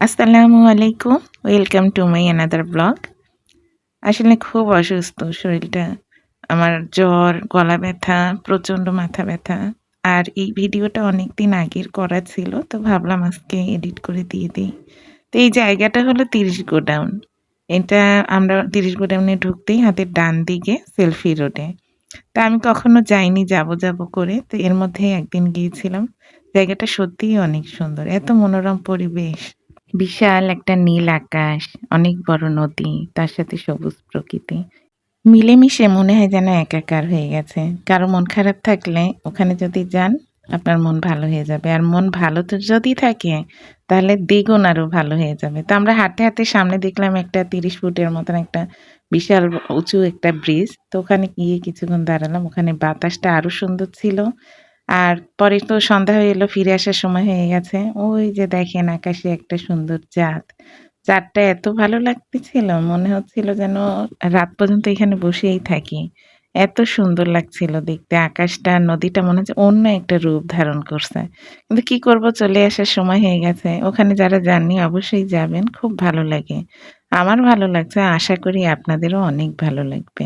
আসসালামু আলাইকুম। Welcome to my another blog আসলে খুব অসুস্থ শরীরটা। আমার জ্বর, গলা ব্যথা, প্রচণ্ড মাথা ব্যথা। আর এই ভিডিওটা অনেক দিন আগের করা ছিল, তো ভাবলাম আজকে এডিট করে দিয়ে দিই। তো এই জায়গাটা হলো তিরিশ গোডাউন। এটা আমরা তিরিশ গোডাউনে ঢুকতেই হাতের ডান দিকে সেলফি রোডে। তা আমি কখনো যাইনি, যাব যাব করে। তো এর মধ্যে একদিন গিয়েছিলাম। জায়গাটা সত্যিই অনেক সুন্দর, এত মনোরম পরিবেশ। বিশাল একটা নীল আকাশ, অনেক বড় নদী, তার সাথে সবুজ প্রকৃতি। মিলেমিশে মনে হয় যেন একাকার হয়ে গেছে। কারও মন খারাপ থাকলে ওখানে যদি যান, আপনার মন ভালো হয়ে যাবে। আর মন ভালো তো যদি থাকে, তাহলে দ্বিগুণ আরও ভালো হয়ে যাবে। তো আমরা হাঁটতে হাঁটতে সামনে দেখলাম একটা তিরিশ ফুটের মতন একটা বিশাল উঁচু একটা ব্রিজ। তো ওখানে গিয়ে কিছুক্ষণ দাঁড়ালাম। ওখানে বাতাসটা আরও সুন্দর ছিল। আর পরে তো সন্ধ্যা হয়ে এলো, ফিরে আসার সময় হয়ে গেছে। ওই যে দেখেন আকাশে একটা সুন্দর চাঁদ। চাঁদটা এত ভালো লাগতেছিল, মনে হচ্ছিল যেন রাত পর্যন্ত এখানে বসেই থাকি। এত সুন্দর লাগছিল দেখতে। আকাশটা, নদীটা মনে হচ্ছে অন্য একটা রূপ ধারণ করছে। কিন্তু কি করব, চলে আসার সময় হয়ে গেছে। ওখানে যারা যাননি অবশ্যই যাবেন, খুব ভালো লাগে। আমার ভালো লাগছে, আশা করি আপনাদেরও অনেক ভালো লাগবে।